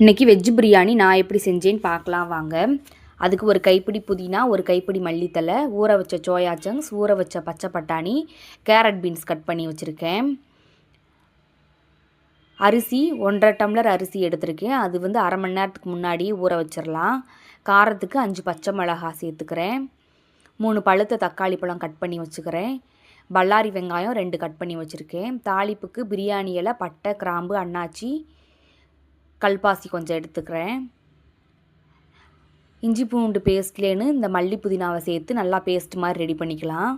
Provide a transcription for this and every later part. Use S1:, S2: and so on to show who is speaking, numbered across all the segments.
S1: இன்றைக்கி வெஜ் பிரியாணி நான் எப்படி செஞ்சேன்னு பார்க்கலாம் வாங்க. அதுக்கு ஒரு கைப்பிடி புதினா ஒரு கைப்பிடி மல்லித்தலை ஊற வச்ச சோயா சங்க்ஸ் ஊற வச்ச பச்சை பட்டாணி கேரட் பீன்ஸ் கட் பண்ணி வச்சுருக்கேன். அரிசி ஒன்றரை டம்ளர் அரிசி எடுத்திருக்கேன். அது வந்து அரை மணி நேரத்துக்கு முன்னாடியே ஊற வச்சிடலாம் காரத்துக்கு அஞ்சு பச்சை மிளகா சேர்த்துக்கிறேன். மூணு பழுத்த தக்காளி பழம் கட் பண்ணி வச்சுக்கிறேன். பல்லாரி வெங்காயம் ரெண்டு கட் பண்ணி வச்சுருக்கேன். தாளிப்புக்கு பிரியாணி இலை பட்டை கிராம்பு அன்னாச்சி கல்பாசி கொஞ்சம் எடுத்துக்கிறேன். இஞ்சி பூண்டு பேஸ்ட்லேன்னு இந்த மல்லி புதினாவை சேர்த்து நல்லா பேஸ்ட் மாதிரி ரெடி பண்ணிக்கலாம்.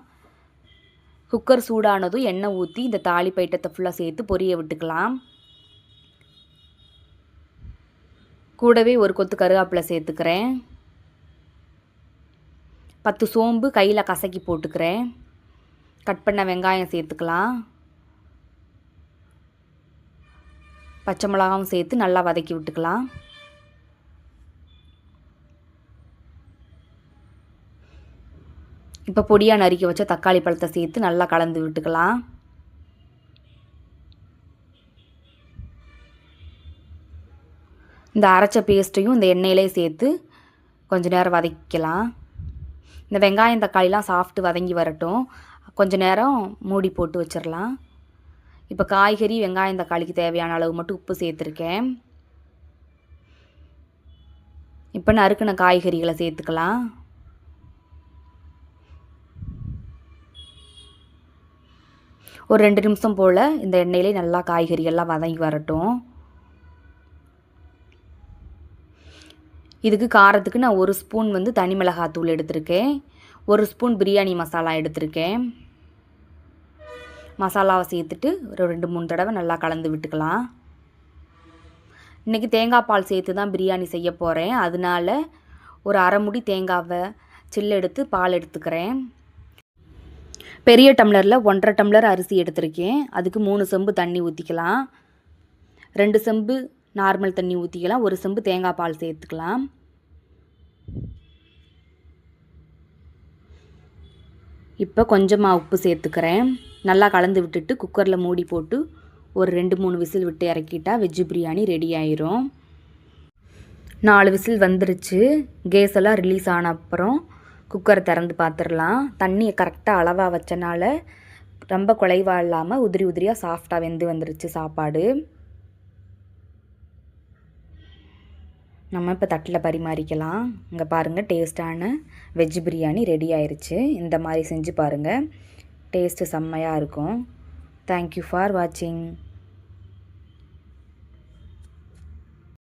S1: குக்கர் சூடானதும் எண்ணெய் ஊற்றி இந்த தாலி ஐட்டத்தை ஃபுல்லாக சேர்த்து பொரிய விட்டுக்கலாம். கூடவே ஒரு கொத்து கருவேப்பிலை சேர்த்துக்கிறேன். பத்து சோம்பு கையில் கசக்கி போட்டுக்கிறேன். கட் பண்ண வெங்காயம் சேர்த்துக்கலாம். பச்சை மிளகாவும் சேர்த்து நல்லா வதக்கி விட்டுக்கலாம். இப்போ பொடியாக நறுக்கி வச்ச தக்காளி பழத்தை சேர்த்து நல்லா கலந்து விட்டுக்கலாம். இந்த அரைச்ச பேஸ்ட்டையும் இந்த எண்ணெயிலே சேர்த்து கொஞ்ச நேரம் வதக்கிக்கலாம். இந்த வெங்காயம் தக்காளிலாம் சாஃப்ட்டு வதங்கி வரட்டும். கொஞ்ச நேரம் மூடி போட்டு வச்சிடலாம் இப்போ காய்கறி வெங்காயம் தக்காளிக்கு தேவையான அளவு மட்டும் உப்பு சேர்த்துருக்கேன். இப்போ நறுக்கின காய்கறிகளை சேர்த்துக்கலாம். ஒரு ரெண்டு நிமிஷம் போல் இந்த எண்ணெயிலே நல்லா காய்கறிகள்லாம் வதங்கி வரட்டும். இதுக்கு காரத்துக்கு நான் ஒரு ஸ்பூன் வந்து தனி மிளகாத்தூள் எடுத்திருக்கேன். ஒரு ஸ்பூன் பிரியாணி மசாலா எடுத்திருக்கேன். மசாலாவை சேர்த்துட்டு ஒரு ரெண்டு மூணு தடவை நல்லா கலந்து விட்டுக்கலாம். இன்றைக்கி தேங்காய் பால் சேர்த்து தான் பிரியாணி செய்ய போகிறேன் அதனால ஒரு அரை முடி தேங்காவை சில்லு எடுத்து பால் எடுத்துக்கிறேன். பெரிய டம்ளரில் ஒன்றரை டம்ளர் அரிசி எடுத்திருக்கேன். அதுக்கு மூணு செம்பு தண்ணி ஊற்றிக்கலாம் ரெண்டு செம்பு நார்மல் தண்ணி ஊற்றிக்கலாம் ஒரு செம்பு தேங்காய் பால் சேர்த்துக்கலாம். இப்போ கொஞ்சமாக உப்பு சேர்த்துக்கிறேன். நல்லா கலந்து விட்டுட்டு குக்கரில் மூடி போட்டு ஒரு ரெண்டு மூணு விசில் விட்டு இறக்கிட்டால் வெஜ்ஜு பிரியாணி ரெடி ஆயிரும். நாலு விசில் வந்துருச்சு. கேஸ் எல்லாம் ரிலீஸ் ஆன அப்புறம் குக்கரை திறந்து பார்த்துடலாம் தண்ணியை கரெக்டாக அளவாக வச்சனால ரொம்ப குலைவாக இல்லாமல் உதிரி உதிரியாக சாஃப்டாக வெந்து வந்துருச்சு சாப்பாடு. நம்ம இப்போ தட்டில் பரிமாறிக்கலாம். இங்கே பாருங்கள் டேஸ்ட்டான வெஜ் பிரியாணி ரெடி ஆயிடுச்சு இந்த மாதிரி செஞ்சு பாருங்கள் டேஸ்ட்டு செம்மையாக இருக்கும். தேங்க்யூ ஃபார் வாட்சிங்